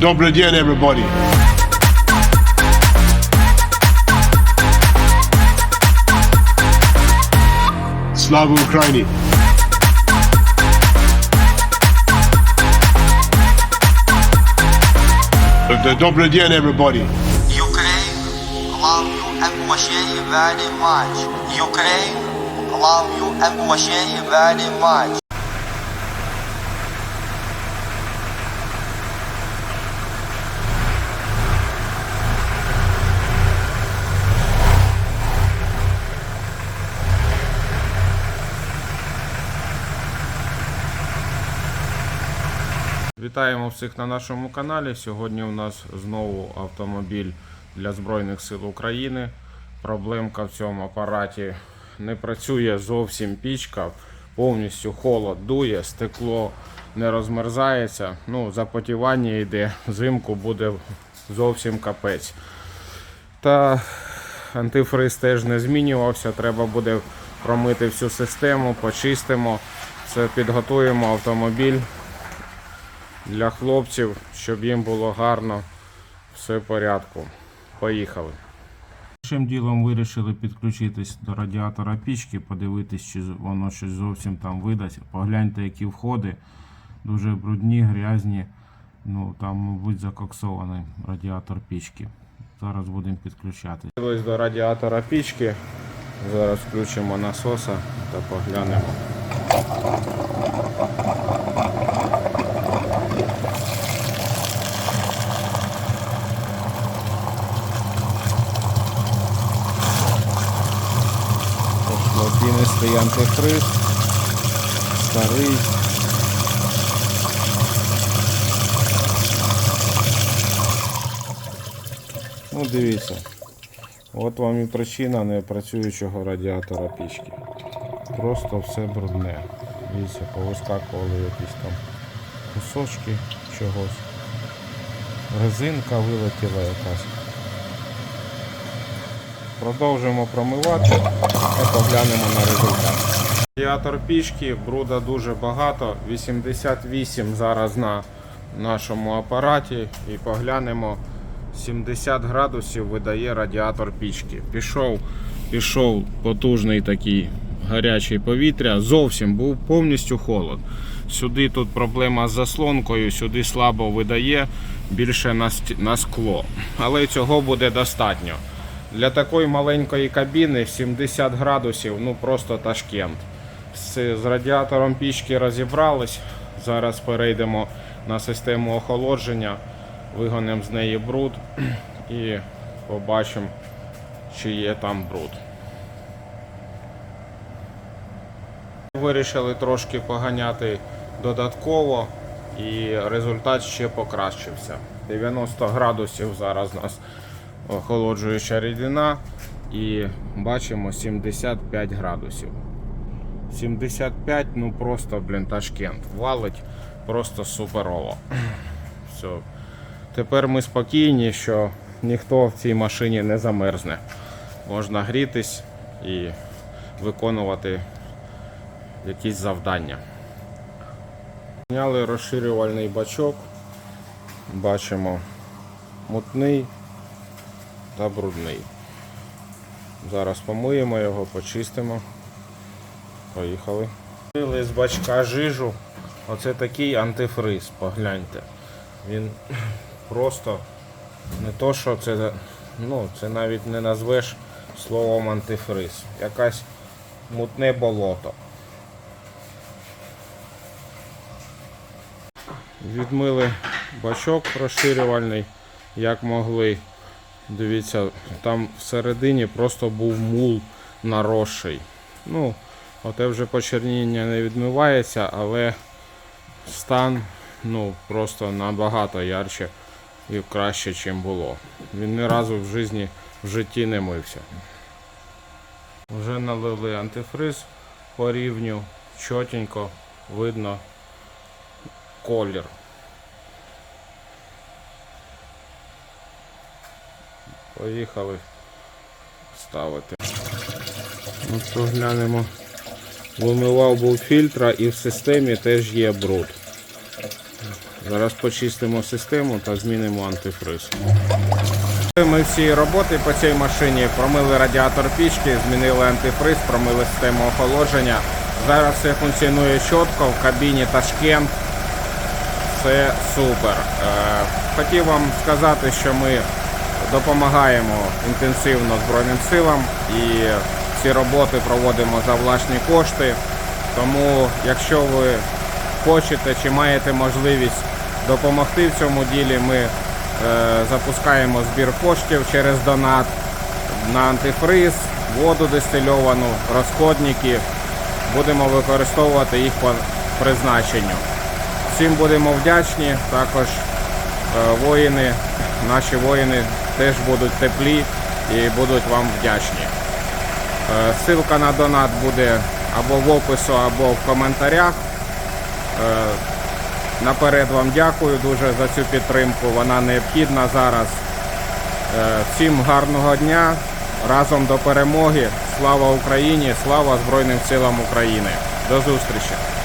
Добрый день, everybody. Слава Украине! Д- Добрый день, everybody. Ukraine, love you and appreciate very much. Ukraine, love you and appreciate very much. Вітаємо всіх на нашому каналі. Сьогодні у нас знову автомобіль для Збройних сил України. Проблемка в цьому апараті не працює зовсім пічка, повністю холод дує, стекло не розмерзається. Ну, запотівання йде, взимку буде зовсім капець. Та антифриз теж не змінювався. Треба буде промити всю систему, почистимо, все підготуємо автомобіль для хлопців, щоб їм було гарно, все в порядку. Поїхали. Першим ділом вирішили підключитись до радіатора пічки, подивитись, чи воно щось зовсім там видасть. Погляньте, які входи. Дуже брудні, грязні. Ну там, мабуть, закоксований радіатор пічки. Зараз будемо підключати. До радіатора пічки. Зараз включимо насоса та поглянемо. Пінистий антифриз, старий. Ну, дивіться. От вам і причина непрацюючого радіатора пічки. Просто все брудне. Дивіться, повискакували якісь там кусочки чогось. Резинка вилетіла якась. Продовжуємо промивати і поглянемо на результат. Радіатор пічки, бруда дуже багато, 88 зараз на нашому апараті і поглянемо 70 градусів видає радіатор пічки. Пішов, пішов потужний такий гарячий повітря, зовсім був повністю холод. Сюди тут проблема з заслонкою, сюди слабо видає, більше на скло. Але цього буде достатньо. Для такої маленької кабіни 70 градусів, ну просто ташкент. З, з радіатором пічки розібрались. Зараз перейдемо на систему охолодження, вигонимо з неї бруд і побачимо, чи є там бруд. Вирішили трошки поганяти додатково і результат ще покращився. 90 градусів зараз у нас охолоджуюча рідина і бачимо 75 градусів. 75, ну просто, блін, ташкент. Валить просто суперово. Все. Тепер ми спокійні, що ніхто в цій машині не замерзне. Можна грітись і виконувати якісь завдання. Зняли розширювальний бачок. Бачимо мутний та брудний. Зараз помиємо його, почистимо. Поїхали. Вили з бачка жижу. Оце такий антифриз, погляньте. Він просто не то, що це, ну, це навіть не назвеш словом антифриз. Якась мутне болото. Відмили бачок розширювальний, як могли. Дивіться, там всередині просто був мул наросший. Ну, оте вже почерніння не відмивається, але стан ну, просто набагато ярче і краще, ніж було. Він ні разу в житті, в житті не мився. Вже налили антифриз по рівню, чотенько видно колір. Поїхали ставити. Ну що глянемо. Вимивав був фільтра і в системі теж є бруд. Зараз почистимо систему та змінимо антифриз. Ми всі роботи по цій машині промили радіатор пічки, змінили антифриз, промили систему охолодження. Зараз все функціонує чітко, в кабіні Ташкент. Все супер. Е, Хотів вам сказати, що ми допомагаємо інтенсивно Збройним силам і ці роботи проводимо за власні кошти. Тому, якщо ви хочете чи маєте можливість допомогти в цьому ділі, ми е, запускаємо збір коштів через донат на антифриз, воду дистильовану, розходники. Будемо використовувати їх по призначенню. Всім будемо вдячні. Також е, воїни, наші воїни теж будуть теплі і будуть вам вдячні. Е, Ссылка на донат буде або в опису, або в коментарях. Е, Наперед вам дякую дуже за цю підтримку. Вона необхідна зараз. Е, Всім гарного дня. Разом до перемоги. Слава Україні! Слава Збройним силам України! До зустрічі!